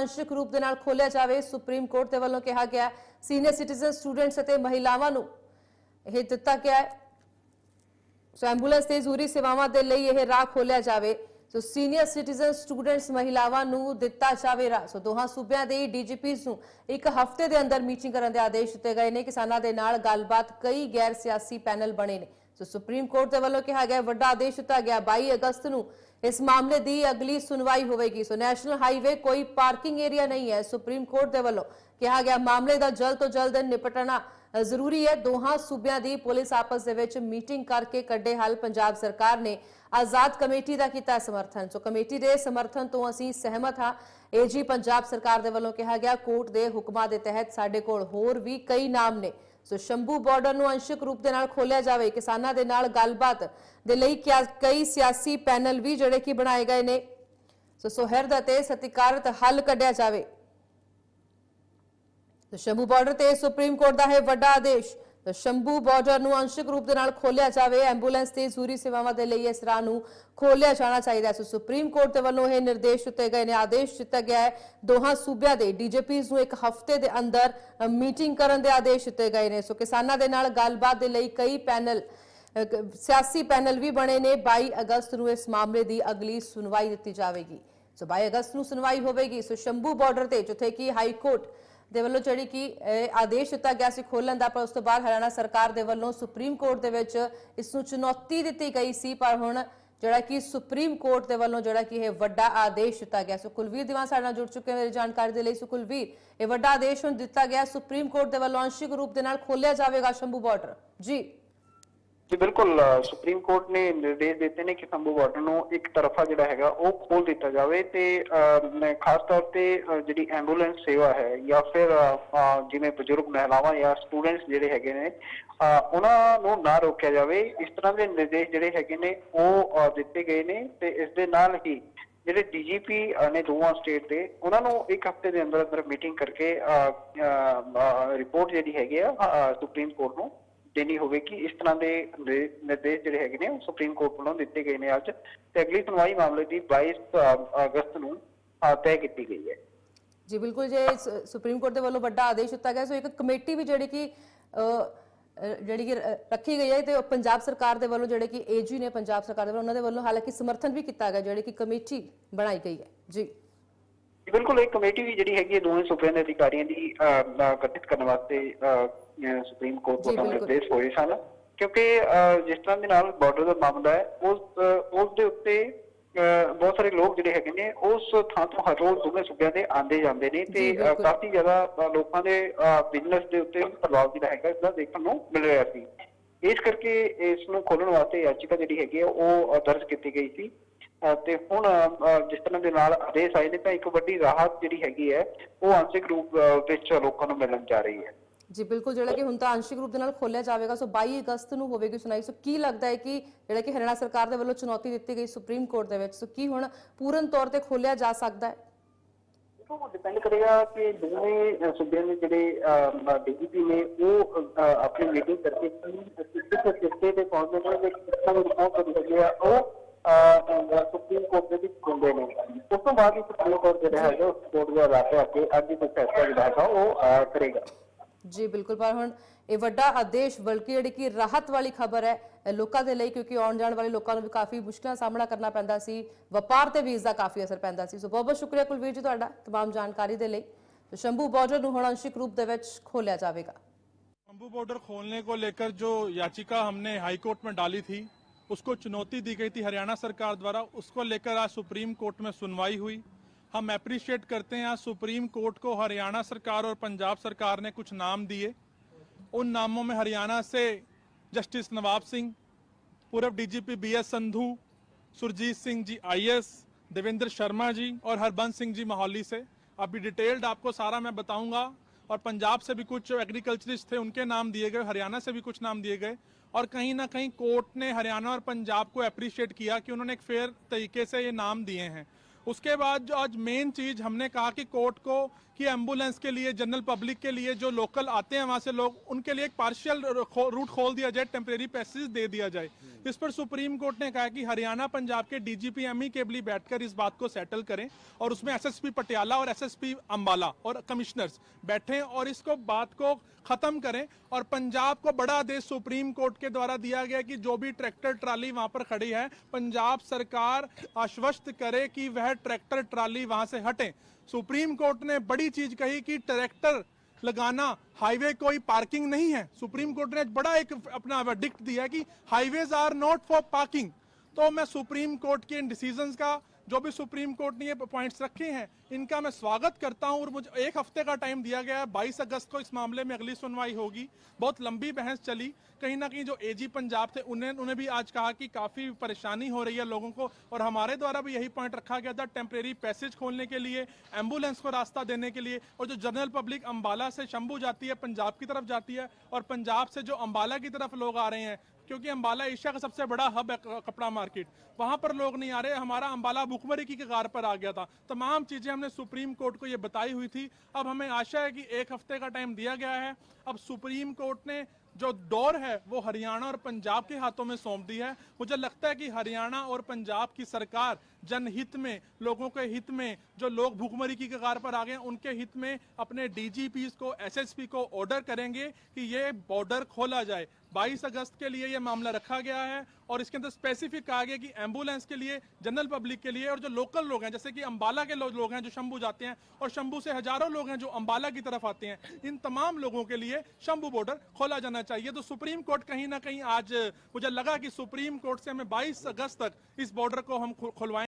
ਅੰਸ਼ਿਕ ਰੂਪ ਦੇ ਨਾਲ ਖੋਲ੍ਹਿਆ ਜਾਵੇ, ਸੁਪਰੀਮ ਕੋਰਟ ਦੇ ਵੱਲੋਂ ਕਿਹਾ ਗਿਆ ਸੀਨੀਅਰ ਸਿਟੀਜ਼ਨ ਸਟੂਡੈਂਟਸ ਅਤੇ ਮਹਿਲਾਵਾਂ ਨੂੰ ਇਹ ਦਿੱਤਾ ਗਿਆ ਹੈ। ਸੋ ਐਂਬੂਲੈਂਸ ਤੇ ਜ਼ਰੂਰੀ ਸੇਵਾਵਾਂ ਦੇ ਲਈ ਇਹ ਰਾਹ ਖੋਲਿਆ ਜਾਵੇ। ਸੋ ਸੀਨੀਅਰ ਸਿਟੀਜ਼ਨ ਸਟੂਡੈਂਟਸ, ਮਹਿਲਾਵਾਂ ਨੂੰ ਦਿੱਤਾ ਜਾਵੇ ਸੋ ਦੋਹਾਂ ਸੂਬਿਆਂ ਦੇ ਡੀਜੀਪੀਸ ਨੂੰ ਇੱਕ ਹਫ਼ਤੇ ਦੇ ਅੰਦਰ ਮੀਟਿੰਗ ਕਰਨ ਦੇ ਆਦੇਸ਼ ਦਿੱਤੇ ਗਏ ਨੇ। ਕਿਸਾਨਾਂ ਦੇ ਨਾਲ ਗੱਲਬਾਤ ਕਈ ਗੈਰ ਸਿਆਸੀ ਪੈਨਲ ਬਣੇ ਨੇ। ਸੋ ਸੁਪਰੀਮ ਕੋਰਟ ਦੇ ਵੱਲੋਂ ਕਿਹਾ ਗਿਆ, ਵੱਡਾ ਆਦੇਸ਼ ਦਿੱਤਾ ਗਿਆ। 22 ਅਗਸਤ ਨੂੰ ਇਸ ਮਾਮਲੇ ਦੀ ਅਗਲੀ ਸੁਣਵਾਈ ਹੋਵੇਗੀ। ਸੋ ਨੈਸ਼ਨਲ ਹਾਈਵੇ ਕੋਈ ਪਾਰਕਿੰਗ ਏਰੀਆ ਨਹੀਂ ਹੈ। ਸੁਪਰੀਮ ਕੋਰਟ ਦੇ ਵੱਲੋਂ ਕਿਹਾ ਗਿਆ, ਮਾਮਲੇ ਦਾ ਜਲਦ ਤੋਂ ਜਲਦ ਨਿਪਟਣਾ ਜ਼ਰੂਰੀ ਹੈ। ਦੋਹਾਂ ਸੂਬਿਆਂ ਦੀ ਪੁਲਿਸ ਆਪਸ ਦੇ ਵਿੱਚ ਮੀਟਿੰਗ ਕਰਕੇ ਕੱਢੇ ਹੱਲ ਪੰਜਾਬ ਸਰਕਾਰ ਨੇ ਆਜ਼ਾਦ ਕਮੇਟੀ ਦਾ ਕੀਤਾ ਸਮਰਥਨ। ਸੋ ਕਮੇਟੀ ਦੇ ਸਮਰਥਨ ਤੋਂ ਅਸੀਂ ਸਹਿਮਤ ਹਾਂ। ਏਜੀ ਪੰਜਾਬ ਸਰਕਾਰ ਦੇ ਵੱਲੋਂ ਕਿਹਾ ਗਿਆ, ਕੋਰਟ ਦੇ ਹੁਕਮਾਂ ਦੇ ਤਹਿਤ ਸਾਡੇ ਕੋਲ ਹੋਰ ਵੀ ਕਈ ਨਾਮ ਨੇ। ਸੋ ਸ਼ੰਭੂ ਬਾਰਡਰ ਨੂੰ ਅੰਸ਼ਕ ਰੂਪ ਦੇ ਨਾਲ ਖੋਲਿਆ ਜਾਵੇ। ਕਿਸਾਨਾਂ ਦੇ ਨਾਲ ਗੱਲਬਾਤ ਦੇ ਲਈ ਕਿਆ- ਕਈ ਸਿਆਸੀ ਪੈਨਲ ਵੀ ਜਿਹੜੇ ਕਿ ਬਣਾਏ ਗਏ ਨੇ। ਸੋ ਸੁਹਿਰਦ ਅਤੇ ਸਤਿਕਾਰਤ ਹੱਲ ਕੱਢਿਆ ਜਾਵੇ। ਸ਼ੰਭੂ ਬਾਰਡਰ ਤੇ ਸੁਪਰੀਮ ਕੋਰਟ ਦਾ ਹੈ ਵੱਡਾ ਆਦੇਸ਼। ਤੇ ਸ਼ੰਭੂ ਬਾਰਡਰ ਨੂੰ ਅੰਸ਼ਿਕ ਰੂਪ ਦੇ ਨਾਲ ਖੋਲਿਆ ਜਾਵੇ ਐਂਬੂਲੈਂਸ ਤੇ ਜ਼ਰੂਰੀ ਸੇਵਾਵਾਂ ਦੇ ਲਈ ਇਸ ਰਾਹ ਨੂੰ ਖੋਲਿਆ ਜਾਣਾ ਚਾਹੀਦਾ ਹੈ। ਸੋ ਸੁਪਰੀਮ ਕੋਰਟ ਦੇ ਵੱਲੋਂ ਇਹ ਨਿਰਦੇਸ਼ ਦਿੱਤੇ ਗਏ ਨੇ। ਆਦੇਸ਼ ਦਿੱਤਾ ਗਿਆ ਹੈ, ਦੋਹਾਂ ਸੂਬਿਆਂ ਦੇ ਡੀਜੀਪੀਸ ਨੂੰ ਇੱਕ ਹਫ਼ਤੇ ਦੇ ਅੰਦਰ ਮੀਟਿੰਗ ਕਰਨ ਦੇ ਆਦੇਸ਼ ਦਿੱਤੇ ਗਏ ਨੇ। ਸੋ ਕਿਸਾਨਾਂ ਦੇ ਨਾਲ ਗੱਲਬਾਤ ਦੇ ਲਈ ਕਈ ਪੈਨਲ ਸਿਆਸੀ ਪੈਨਲ ਵੀ ਬਣੇ ਨੇ। 22 ਅਗਸਤ ਨੂੰ ਇਸ ਮਾਮਲੇ ਦੀ ਅਗਲੀ ਸੁਣਵਾਈ ਦਿੱਤੀ ਜਾਵੇਗੀ। ਸੋ 22 ਅਗਸਤ ਨੂੰ ਸੁਣਵਾਈ ਹੋਵੇਗੀ। ਸੋ ਸ਼ੰਭੂ ਬਾਰਡਰ ਤੇ ਜਿੱਥੇ ਕਿ ਹਾਈ ਕੋਰਟ ਦੇ ਵੱਲੋਂ ਜਿਹੜੀ ਕਿ ਇਹ ਆਦੇਸ਼ ਦਿੱਤਾ ਗਿਆ ਸੀ ਖੋਲਣ ਦਾ, ਪਰ ਉਸ ਤੋਂ ਬਾਅਦ ਹਰਿਆਣਾ ਸਰਕਾਰ ਦੇ ਵੱਲੋਂ ਸੁਪਰੀਮ ਕੋਰਟ ਦੇ ਵਿੱਚ ਇਸ ਨੂੰ ਚੁਣੌਤੀ ਦਿੱਤੀ ਗਈ ਸੀ। ਪਰ ਹੁਣ ਜਿਹੜਾ ਕਿ ਸੁਪਰੀਮ ਕੋਰਟ ਦੇ ਵੱਲੋਂ ਜਿਹੜਾ ਕਿ ਇਹ ਵੱਡਾ ਆਦੇਸ਼ ਦਿੱਤਾ ਗਿਆ ਸੋ। ਕੁਲਵੀਰ ਦੀਵਾਨ ਸਾਡੇ ਨਾਲ ਜੁੜ ਚੁੱਕੇ ਮੇਰੀ ਜਾਣਕਾਰੀ ਦੇ ਲਈ ਸੋ। ਕੁਲਵੀਰ, ਇਹ ਵੱਡਾ ਆਦੇਸ਼ ਹੁਣ ਦਿੱਤਾ ਗਿਆ। ਸੁਪਰੀਮ ਕੋਰਟ ਦੇ ਵੱਲੋਂ ਅੰਸ਼ਿਕ ਰੂਪ ਦੇ ਨਾਲ ਖੋਲਿਆ ਜਾਵੇਗਾ ਸ਼ੰਭੂ ਬਾਰਡਰ। ਜੀ। ਜੀ, ਬਿਲਕੁਲ ਸੁਪਰੀਮ ਕੋਰਟ ਨੇ ਨਿਰਦੇਸ਼ ਦਿੱਤੇ ਨੇ ਕਿ ਸੰਭੂ ਬਾਰਡਰ ਨੂੰ ਇੱਕ ਤਰਫਾ ਜਿਹੜਾ ਹੈਗਾ ਉਹ ਖੋਲ ਦਿੱਤਾ ਜਾਵੇ ਤੇ ਖਾਸ ਤੌਰ ਤੇ ਜਿਹੜੀ ਐਂਬੂਲੈਂਸ ਸੇਵਾ ਹੈ ਜਾਂ ਫਿਰ ਜਿਵੇਂ ਬਜ਼ੁਰਗ ਮਹਿਲਾਵਾਂ ਜਾਂ ਸਟੂਡੈਂਟਸ ਜਿਹੜੇ ਹੈਗੇ ਨੇ ਉਹਨਾਂ ਨੂੰ ਨਾ ਰੋਕਿਆ ਜਾਵੇ। ਇਸ ਤਰ੍ਹਾਂ ਦੇ ਨਿਰਦੇਸ਼ ਜਿਹੜੇ ਹੈਗੇ ਨੇ ਉਹ ਦਿੱਤੇ ਗਏ ਨੇ ਤੇ ਇਸ ਦੇ ਨਾਲ ਹੀ ਜਿਹੜੇ ਡੀਜੀਪੀ ਨੇ ਦੋਵਾਂ ਸਟੇਟ ਦੇ, ਉਹਨਾਂ ਨੂੰ ਇੱਕ ਹਫ਼ਤੇ ਦੇ ਅੰਦਰ ਅੰਦਰ ਮੀਟਿੰਗ ਕਰਕੇ ਰਿਪੋਰਟ ਜਿਹੜੀ ਹੈਗੀ ਆ ਸੁਪਰੀਮ ਕੋਰਟ ਨੂੰ ਦੇਣੀ ਹੋਵੇਗੀ। ਇਸ ਤਰ੍ਹਾਂ ਦੇ ਨਿਰਦੇਸ਼ ਜਿਹੜੇ ਹੈਗੇ ਨੇ, ਉਹ ਸੁਪਰੀਮ ਕੋਰਟ ਵੱਲੋਂ ਦਿੱਤੇ ਗਏ ਨੇ ਅੱਜ। ਤੇ ਅਗਲੀ ਸੁਣਵਾਈ ਮਾਮਲੇ ਦੀ 22 ਅਗਸਤ ਨੂੰ ਤੈਅ ਕੀਤੀ ਗਈ ਹੈ। ਜੀ, ਬਿਲਕੁਲ ਜੇ ਸੁਪਰੀਮ ਕੋਰਟ ਦੇ ਵੱਲੋਂ ਵੱਡਾ ਆਦੇਸ਼ ਦਿੱਤਾ ਗਿਆ, ਸੋ ਇੱਕ ਕਮੇਟੀ ਵੀ ਜਿਹੜੀ ਕਿ ਜਿਹੜੀ ਕਿ ਰੱਖੀ ਗਈ ਹੈ, ਤੇ ਪੰਜਾਬ ਸਰਕਾਰ ਦੇ ਵੱਲੋਂ ਜਿਹੜੇ ਕਿ ਏਜੀ ਨੇ, ਪੰਜਾਬ ਸਰਕਾਰ ਦੇ ਵੱਲੋਂ ਉਹਨਾਂ ਦੇ ਵੱਲੋਂ ਹਾਲਾਂਕਿ ਸਮਰਥਨ ਵੀ ਕੀਤਾ ਗਿਆ, ਜਿਹੜੀ ਕਿ ਕਮੇਟੀ ਬਣਾਈ ਗਈ ਹੈ। ਜੀ। ਬਿਲਕੁਲ ਇੱਕ ਕਮੇਟੀ ਵੀ ਜਿਹੜੀ ਹੈਗੀ ਹੈ ਦੋਵੇਂ ਸੂਬਿਆਂ ਦੇ ਅਧਿਕਾਰੀਆਂ ਦੀ ਗਠਿਤ ਕਰਨ ਵਾਸਤੇ ਸੁਪਰੀਮ ਕੋਰਟ ਬਿਲਕੁਲ। ਨਿਰਦੇਸ਼ ਹੋਏ ਸਨ ਕਿਉਂਕਿ ਜਿਸ ਤਰ੍ਹਾਂ ਦੇ ਨਾਲ ਬਾਰਡਰ ਦਾ ਮਾਮਲਾ ਹੈ ਉਸ ਉਸ ਦੇ ਉੱਤੇ ਬਹੁਤ ਸਾਰੇ ਲੋਕ ਜਿਹੜੇ ਹੈਗੇ ਨੇ ਉਸ ਥਾਂ ਤੋਂ ਹਰ ਰੋਜ਼ ਦੋਵੇਂ ਸੂਬਿਆਂ ਦੇ ਆਂਦੇ ਜਾਂਦੇ ਨੇ ਤੇ। ਕਾਫੀ ਜ਼ਿਆਦਾ ਲੋਕਾਂ ਦੇ ਬਿਜ਼ਨਸ ਦੇ ਉੱਤੇ ਪ੍ਰਭਾਵ ਜਿਹੜਾ ਹੈਗਾ ਇਸਦਾ ਦੇਖਣ ਨੂੰ ਮਿਲ ਰਿਹਾ ਸੀ ਇਸ ਕਰਕੇ ਇਸ ਨੂੰ ਖੋਲਣ ਵਾਸਤੇ ਯਾਚਿਕਾ ਜਿਹੜੀ ਹੈਗੀ ਉਹ ਦਰਜ ਕੀਤੀ ਗਈ ਸੀ। ਤੇ ਹੁਣ ਜਿਸ ਤਰ੍ਹਾਂ ਦੇ ਨਾਲ ਆਦੇਸ਼ ਆਏ ਨੇ, ਤਾਂ ਇੱਕ ਵੱਡੀ ਰਾਹਤ ਜਿਹੜੀ ਹੈਗੀ ਹੈ, ਉਹ ਆਂਸ਼ਿਕ ਰੂਪ ਵਿੱਚ ਲੋਕਾਂ ਨੂੰ ਮਿਲਣ ਜਾ ਰਹੀ ਹੈ। ਜੀ, ਬਿਲਕੁਲ, ਜਿਹੜਾ ਕਿ ਹੁਣ ਤਾਂ ਅੰਸ਼ਿਕ ਰੂਪ ਦੇ ਨਾਲ ਖੋਲਿਆ ਜਾਵੇਗਾ, ਸੋ 22 ਅਗਸਤ ਨੂੰ ਹੋਵੇਗੀ ਸੁਣਾਈ। ਸੋ ਕੀ ਲੱਗਦਾ ਹੈ ਕਿ ਜਿਹੜਾ ਕਿ ਹਰਿਆਣਾ ਸਰਕਾਰ ਦੇ ਵੱਲੋਂ ਚੁਣੌਤੀ ਦਿੱਤੀ ਗਈ ਸੁਪਰੀਮ ਕੋਰਟ ਦੇ ਵਿੱਚ, ਸੋ ਕੀ ਹੁਣ ਪੂਰਨ ਤੌਰ ਤੇ ਖੋਲਿਆ ਜਾ ਸਕਦਾ ਹੈ? ਉਹ ਡਿਪੈਂਡ ਕਰੇਗਾ ਕਿ ਦੋਵੇਂ ਸੂਬਿਆਂ ਦੇ ਜਿਹੜੇ ਡੀਜੀਪੀ ਨੇ, ਉਹ ਆਪਣੀ ਮੀਟਿੰਗ ਕਰਕੇ ਕਿਸ ਕਿਸਤੇ ਤੇ ਪਹੁੰਚਦੇ ਨੇ ਤੇ ਕਿਸ ਤਰ੍ਹਾਂ ਰਿਪੋਰਟ ਜਿਹੜੀ ਹੈਗੀ ਆ, ਉਹ ਸੁਪਰੀਮ ਕੋਰਟ ਦੇ ਵਿੱਚ ਦਿੰਦੇ ਨੇ। ਉਸ ਤੋਂ ਬਾਅਦ ਹੀ ਸੁਪਰੀਮ ਕੋਰਟ ਜਿਹੜਾ ਹੈਗਾ, ਉਸ ਕੋਰਟ ਦਾ ਰਾਤੇ ਅੱਗੇ ਅੱਜ ਕੋਈ ਫੈਸਲਾ ਜਿਹੜਾ ਹੈਗਾ, ਉਹ ਕਰੇਗਾ। ਜੀ ਬਿਲਕੁਲ ਪਰ ਹੁਣ ਇਹ ਵੱਡਾ ਆਦੇਸ਼ ਬਲਕਿ ਜਿਹੜੀ ਕਿ ਰਾਹਤ ਵਾਲੀ ਖਬਰ ਹੈ ਇਹ ਲੋਕਾਂ ਦੇ ਲਈ ਕਿਉਂਕਿ ਆਉਣ ਜਾਣ ਵਾਲੇ ਲੋਕਾਂ ਨੂੰ ਵੀ ਕਾਫੀ ਮੁਸ਼ਕਲਾਂ ਦਾ ਸਾਹਮਣਾ ਕਰਨਾ ਪੈਂਦਾ ਸੀ ਵਪਾਰ ਤੇ ਵੀ ਇਸ ਦਾ ਕਾਫੀ ਅਸਰ ਪੈਂਦਾ ਸੀ ਸੋ ਬਹੁਤ ਬਹੁਤ ਸ਼ੁਕਰੀਆ ਕੁਲਵੀਰ ਜੀ ਤੁਹਾਡਾ तमाम ਜਾਣਕਾਰੀ ਦੇ ਲਈ ਤੇ ਸ਼ੰਭੂ ਬਾਰਡਰ ਨੂੰ ਹੁਣ ਅੰਸ਼ਿਕ ਰੂਪ ਦੇ ਵਿੱਚ ਖੋਲਿਆ ਜਾਵੇਗਾ शंभू बॉर्डर खोलने को लेकर जो याचिका हमने हाई कोर्ट में डाली थी उसको चुनौती दी गई थी हरियाणा सरकार द्वारा उसको लेकर आज सुप्रीम कोर्ट में सुनवाई हुई हम अप्रिशिएट करते हैं सुप्रीम कोर्ट को, हरियाणा सरकार और पंजाब सरकार ने कुछ नाम दिए। उन नामों में हरियाणा से जस्टिस नवाब सिंह पूर्व DGP B S Sandhu Surjit Singh ji IAS Devendra Sharma ji और हरबंस सिंह जी माहौली से। अभी डिटेल्ड आपको सारा मैं बताऊँगा और पंजाब से भी कुछ एग्रीकल्चरिस्ट थे, उनके नाम दिए गए, हरियाणा से भी कुछ नाम दिए गए। और कहीं ना कहीं कोर्ट ने हरियाणा और पंजाब को अप्रिशिएट किया कि उन्होंने एक फेयर तरीके से ये नाम दिए हैं। उसके बाद जो आज मेन चीज हमने कहा कि कोर्ट को कि एंबुलेंस के लिए, जनरल पब्लिक के लिए जो लोकल आते हैं वहाँ से लोग, उनके लिए एक पार्शियल रूट खोल दिया जाए टेम्परेरी पैसेज दे दिया जाए। इस पर सुप्रीम कोर्ट ने कहा कि हरियाणा, पंजाब के डीजीपी एम केबली बैठकर इस बात को सेटल करें और उसमें एसएसपी पटियाला और एसएसपी अंबाला और कमिश्नर्स बैठें और इसको, बात को खत्म करें और पंजाब को बड़ा आदेश सुप्रीम कोर्ट के द्वारा दिया गया कि जो भी ट्रैक्टर ट्राली वहाँ पर खड़ी है, पंजाब सरकार आश्वस्त करे कि वह ट्रैक्टर ट्राली वहाँ से हटे। सुप्रीम कोर्ट ने बड़ी चीज़ कही कि ट्रैक्टर लगाना, हाईवे कोई पार्किंग नहीं है। सुप्रीम कोर्ट ने बड़ा एक अपना वर्डिक्ट दिया कि highways are not for parking. तो मैं सुप्रीम कोर्ट के इन डिसीज़न का जो भी सुप्रीम कोर्ट ने ये पॉइंट्स रखे हैं, इनका मैं स्वागत करता हूँ और मुझे एक हफ़्ते का टाइम दिया गया है। बाईस अगस्त को इस मामले में अगली सुनवाई होगी। बहुत लंबी बहस चली। कहीं ना कहीं जो एजी पंजाब थे, उन्हें उन्हें भी आज कहा कि काफ़ी परेशानी हो रही है लोगों को और हमारे द्वारा भी यही पॉइंट रखा गया था टेम्परेरी पैसेज खोलने के लिए एंबुलेंस को रास्ता देने के लिए और जो जनरल पब्लिक अम्बाला से शंभू जाती है, पंजाब की तरफ़ जाती है और पंजाब से जो अम्बाला की तरफ़ लोग आ रहे हैं, क्योंकि अम्बाला एशिया का सबसे बड़ा हब है कपड़ा मार्केट वहाँ पर लोग नहीं आ रहे, हमारा अंबाला भुखमरी की कगार पर आ गया था तमाम चीजें हमने सुप्रीम कोर्ट को ये बताई हुई थी अब हमें आशा है कि एक हफ्ते का टाइम दिया गया है अब सुप्रीम कोर्ट ने जो डोर है, वो हरियाणा और पंजाब के हाथों में सौंप दी है। मुझे लगता है कि हरियाणा और पंजाब की सरकार जनहित में, लोगों के हित में, जो लोग भूखमरी की कगार पर आ गए उनके हित में अपने डीजीपी को एसएसपी को ऑर्डर करेंगे कि ये बॉर्डर खोला जाए। 22 अगस्त के लिए ये मामला रखा गया है और इसके अंदर स्पेसिफिक कहा गया कि एंबुलेंस के लिए जनरल पब्लिक के लिए और जो लोकल लोग हैं, जैसे कि अंबाला के लो- लोग हैं जो शंभू जाते हैं और शंभू से हज़ारों लोग हैं जो अंबाला की तरफ़ आते हैं, इन तमाम लोगों के लिए शंभू बॉर्डर खोला जाना चाहिए। तो सुप्रीम कोर्ट कहीं ना कहीं आज मुझे लगा कि सुप्रीम कोर्ट से हमें 22 अगस्त तक इस बॉर्डर को हम खु- खुलवाएं